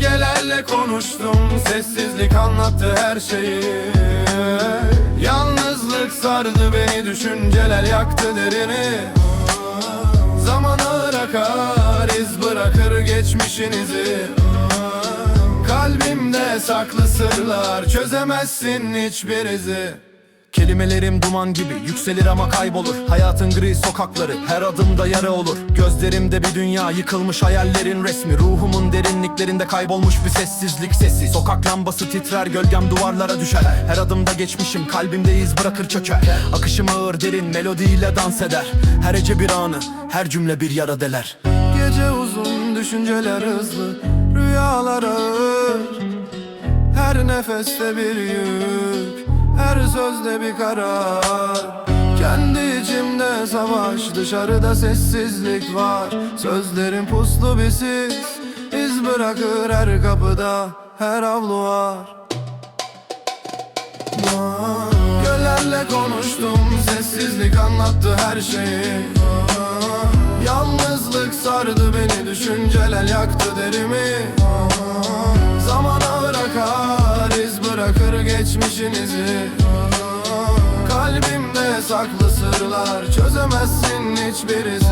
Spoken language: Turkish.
Göllerle konuştum. Sessizlik anlattı her şeyi. Yalnızlık sardı beni Düşünceler yaktı derini. Zaman ağır akar iz bırakır geçmişinizi. Kalbimde saklı sırlar Çözemezsin hiçbirizi Kelimelerim duman gibi yükselir ama kaybolur. Hayatın gri sokakları her adımda yara olur. Gözlerimde bir dünya yıkılmış hayallerin resmi. Ruhumun derinliklerinde kaybolmuş bir sessizlik sesi. Sokak lambası titrer gölgem duvarlara düşer. Her adımda geçmişim kalbimde iz bırakır çöker. Akışım ağır derin melodiyle dans eder. Her ece bir anı her cümle bir yara deler. Gece uzun düşünceler hızlı Rüyalar ağır. Her nefeste bir yük sözde bir karar. Kendi içimde savaş Dışarıda sessizlik var. Sözlerin puslu bir sis İz bırakır her kapıda Her avlu var Göllerle konuştum Sessizlik anlattı her şeyi. Yalnızlık sardı beni Düşünceler yaktı derimi. Zaman ağır akar iz bırakır geçmişinizi saklı sırlar Çözemezsin hiçbirisi